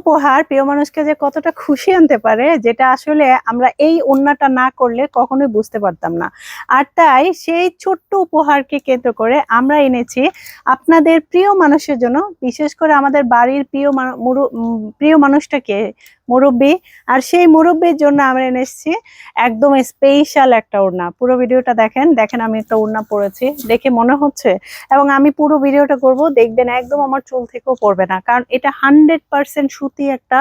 উপহার প্রিয় মানুষকে যে কতটা খুশি আনতে পারে, যেটা আসলে আমরা এই অন্যটা না করলে কখনোই বুঝতে পারতাম না। আর তাই সেই ছোট্ট উপহারকে কেন্দ্র করে আমরা এনেছি আপনাদের প্রিয় মানুষের জন্য, বিশেষ করে আমাদের বাড়ির প্রিয় প্রিয় মানুষটাকে মুরব্বী। আর সেই মুরব্বীর জন্য আমরা এনেছি একদম স্পেশাল একটা ওড়না পুরো ভিডিওটা দেখেন দেখেন আমি একটা ওড়না পড়েছি দেখে মনে হচ্ছে। এবং আমি পুরো ভিডিওটা করব, দেখবেন একদম আমার চুল থেকেও পড়বে না। কারণ এটা হান্ড্রেড পারসেন্ট সুতি একটা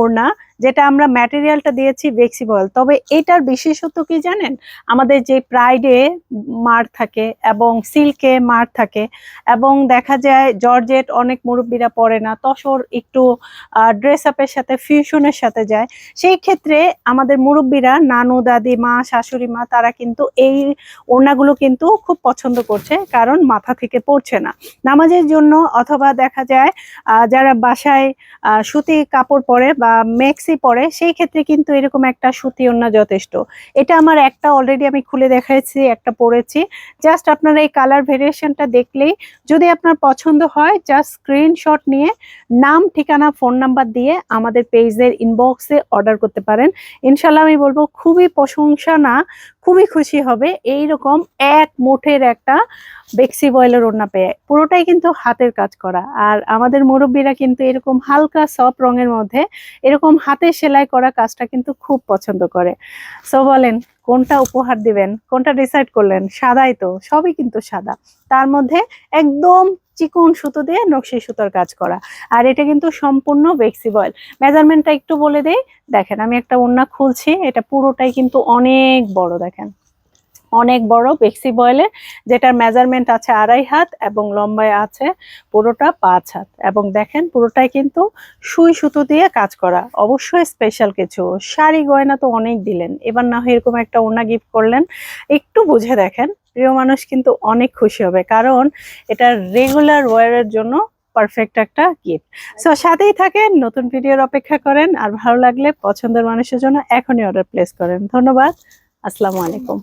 ওড়না যেটা আমরা ম্যাটেরিয়ালটা দিয়েছি ভেক্সিবল তবে এটার বিশেষত্ব কি জানেন? আমাদের যে প্রাইডে মার থাকে এবং সিল্কে মার থাকে এবং দেখা যায় জর্জেট অনেক মুরব্বীরা পরে না, তসর একটু ড্রেস আপের সাথে ফিউশনের সাথে যায়। সেই ক্ষেত্রে আমাদের মুরব্বীরা নানু, দাদি, মা, শাশুড়ি, মা, তারা কিন্তু এই ওড়নাগুলো কিন্তু খুব পছন্দ করছে কারণ মাথা থেকে পড়ছে না। নামাজের জন্য অথবা দেখা যায় যারা বাসায় সুতি কাপড় পরে বা মেক্সি পরে সেই ক্ষেত্রে কিন্তু এরকম একটা সুতি ওড়না যথেষ্ট। এটা আমার একটা অলরেডি আমি খুলে দেখাইছি, একটা পরেছি জাস্ট আপনারা এই কালার ভেরিয়েশনটা দেখলেই যদি আপনার পছন্দ হয় জাস্ট স্ক্রিনশট নিয়ে নাম, ঠিকানা ফোন নাম্বার দিয়ে আমাদের পেজের ইনবক্সে অর্ডার করতে পারেন। ইনশাল্লাহ আমি বলব, খুবই প্রশংসা না, খুবই খুশি হবে। এই রকম এক মুঠের একটা বেক্সি বয়েলের ওড়না পেয়ে, পুরোটাই কিন্তু হাতের কাজ করা। আর আমাদের মুরব্বীরা কিন্তু এরকম হালকা সফট রঙের মধ্যে এরকম হাতে সেলাই করা কাজটা কিন্তু খুব পছন্দ করে। সো বলেন, কোনটা উপহার দিবেন? কোনটা ডিসাইড করলেন? সাদাই তো, সবই কিন্তু সাদা। তার মধ্যে একদম চিকন সুতো দিয়ে নকশি সুতোর কাজ করা। আর এটা কিন্তু সম্পূর্ণ ফ্লেক্সিবল মেজারমেন্টটা একটু বলে দেই। দেখেন, আমি একটা ওড়না খুলছি, এটা পুরোটাই কিন্তু অনেক বড়, দেখেন। অনেক বড় ফ্লেক্সিবলের যেটার মেজারমেন্ট আছে আড়াই হাত এবং লম্বায় আছে পুরোটা পাঁচ হাত। এবং দেখেন পুরোটাই কিন্তু সুই সুতো দিয়ে কাজ করা। অবশ্যই স্পেশাল কিছু। শাড়ি গয়না তো অনেক দিলেন। এবার না হয় এরকম একটা ওনা গিফট করলেন। একটু বুঝে দেখেন, প্রিয় মানুষ কিন্তু অনেক খুশি হবে। কারণ এটা রেগুলার ওয়ারের জন্য পারফেক্ট একটা গিফট সো সাথেই থাকেন, নতুন ভিডিওর অপেক্ষা করেন। আর ভালো লাগলে পছন্দের মানুষের জন্য এখনই অর্ডার প্লেস করেন। ধন্যবাদ। আসসালামু আলাইকুম।